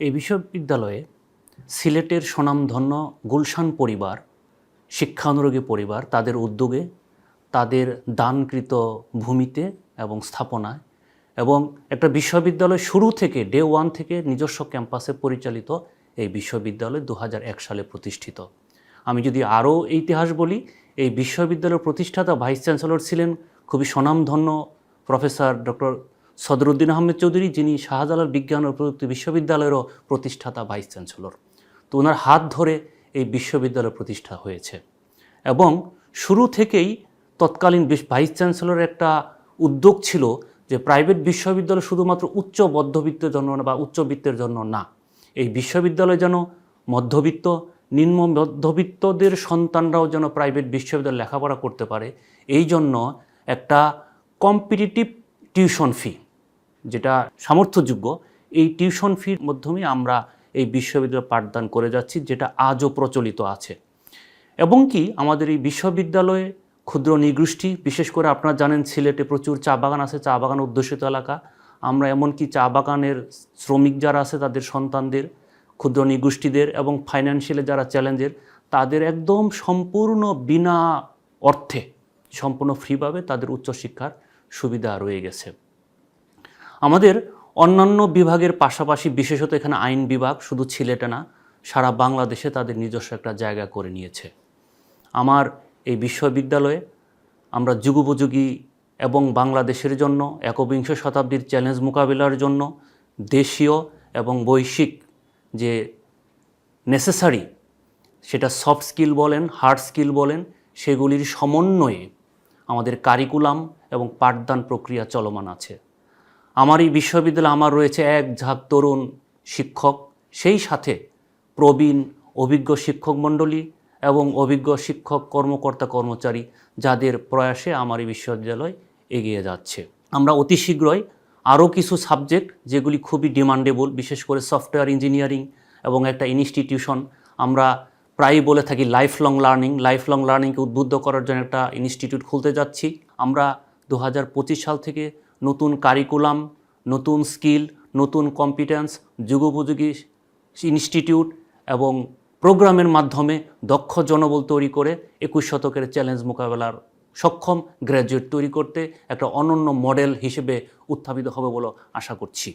এই বিশ্ববিদ্যালয়ে সিলেটের স্বনামধন্য গুলশান পরিবার, শিক্ষানুরাগী পরিবার তাদের উদ্যোগে, তাদের দানকৃত ভূমিতে এবং স্থাপনায় এবং একটা বিশ্ববিদ্যালয় শুরু থেকে ডে ওয়ান থেকে নিজস্ব ক্যাম্পাসে পরিচালিত এই বিশ্ববিদ্যালয় দু হাজার এক সালে প্রতিষ্ঠিত। আমি যদি আরও ইতিহাস বলি, এই বিশ্ববিদ্যালয়ের প্রতিষ্ঠাতা ভাইস চ্যান্সেলর ছিলেন খুবই স্বনামধন্য প্রফেসর ডক্টর সদরুদ্দিন আহমেদ চৌধুরী, যিনি শাহজালাল বিজ্ঞান ও প্রযুক্তি বিশ্ববিদ্যালয়েরও প্রতিষ্ঠাতা ভাইস চ্যান্সেলর। তো ওনার হাত ধরে এই বিশ্ববিদ্যালয় প্রতিষ্ঠা হয়েছে। এবং শুরু থেকেই তৎকালীন ভাইস চ্যান্সেলরের একটা উদ্যোগ ছিল যে প্রাইভেট বিশ্ববিদ্যালয় শুধুমাত্র উচ্চ মধ্যবিত্তের জন্য বা উচ্চবিত্তের জন্য না। এই বিশ্ববিদ্যালয় যেন মধ্যবিত্ত, নিম্ন মধ্যবিত্তদের সন্তানরাও যেন প্রাইভেট বিশ্ববিদ্যালয়ে লেখাপড়া করতে পারে, এই জন্য একটা কম্পিটিটিভ টিউশন ফি যেটা সামর্থ্যযোগ্য, এই টিউশন ফির মাধ্যমে আমরা এই বিশ্ববিদ্যালয় পাঠদান করে যাচ্ছি, যেটা আজও প্রচলিত আছে। এবং কি আমাদের এই বিশ্ববিদ্যালয়ে ক্ষুদ্র নিগোষ্ঠী, বিশেষ করে আপনারা জানেন সিলেটে প্রচুর চা বাগান আছে, চা বাগান অধ্যুষিত এলাকা। আমরা এমনকি চা বাগানের শ্রমিক যারা আছে, তাদের সন্তানদের, ক্ষুদ্র নিগোষ্ঠীদের এবং ফাইন্যান্সিয়ালি যারা চ্যালেঞ্জের তাদের একদম সম্পূর্ণ বিনা অর্থে, সম্পূর্ণ ফ্রিভাবে তাদের উচ্চশিক্ষার সুবিধা রয়ে গেছে। আমাদের অন্যান্য বিভাগের পাশাপাশি বিশেষত এখানে আইন বিভাগ শুধু সিলেটে না, সারা বাংলাদেশে তাদের নিজস্ব একটা জায়গা করে নিয়েছে। আমার এই বিশ্ববিদ্যালয়ে আমরা যুগোপযোগী এবং বাংলাদেশের জন্য, একবিংশ শতাব্দীর চ্যালেঞ্জ মোকাবিলার জন্য দেশীয় এবং বৈশ্বিক যে নেসেসারি সেটা সফট স্কিল বলেন হার্ড স্কিল বলেন, সেগুলির সমন্বয়ে আমাদের কারিকুলাম এবং পাঠদান প্রক্রিয়া চলমান আছে। আমার এই বিশ্ববিদ্যালয়ে আমার রয়েছে এক ঝাঁক তরুণ শিক্ষক, সেই সাথে প্রবীণ, অভিজ্ঞ শিক্ষক মণ্ডলী এবং অভিজ্ঞ শিক্ষক কর্মকর্তা কর্মচারী যাদের প্রয়াসে আমার এই বিশ্ববিদ্যালয় এগিয়ে যাচ্ছে। আমরা অতি শীঘ্রই আরও কিছু সাবজেক্ট যেগুলি খুবই ডিমান্ডেবল, বিশেষ করে সফটওয়্যার ইঞ্জিনিয়ারিং এবং একটা ইনস্টিটিউশন। আমরা প্রায়ই বলে থাকি life long learning. Life long লার্নিংকে উদ্বুদ্ধ করার জন্য একটা ইনস্টিটিউট খুলতে যাচ্ছি। আমরা দু হাজার পঁচিশ সাল থেকে কারিকুলাম নতুন স্কিল নতুন কম্পিটেন্স যুগোপযোগী ইনস্টিটিউট এবং প্রোগ্রামের মাধ্যমে দক্ষ জনবল তৈরি করে একুশ শতকের চ্যালেঞ্জ মোকাবেলার সক্ষম গ্র্যাজুয়েট তৈরি করতে একটা অনন্য মডেল হিসেবে উত্থাপিত হবে বলে আশা করছি।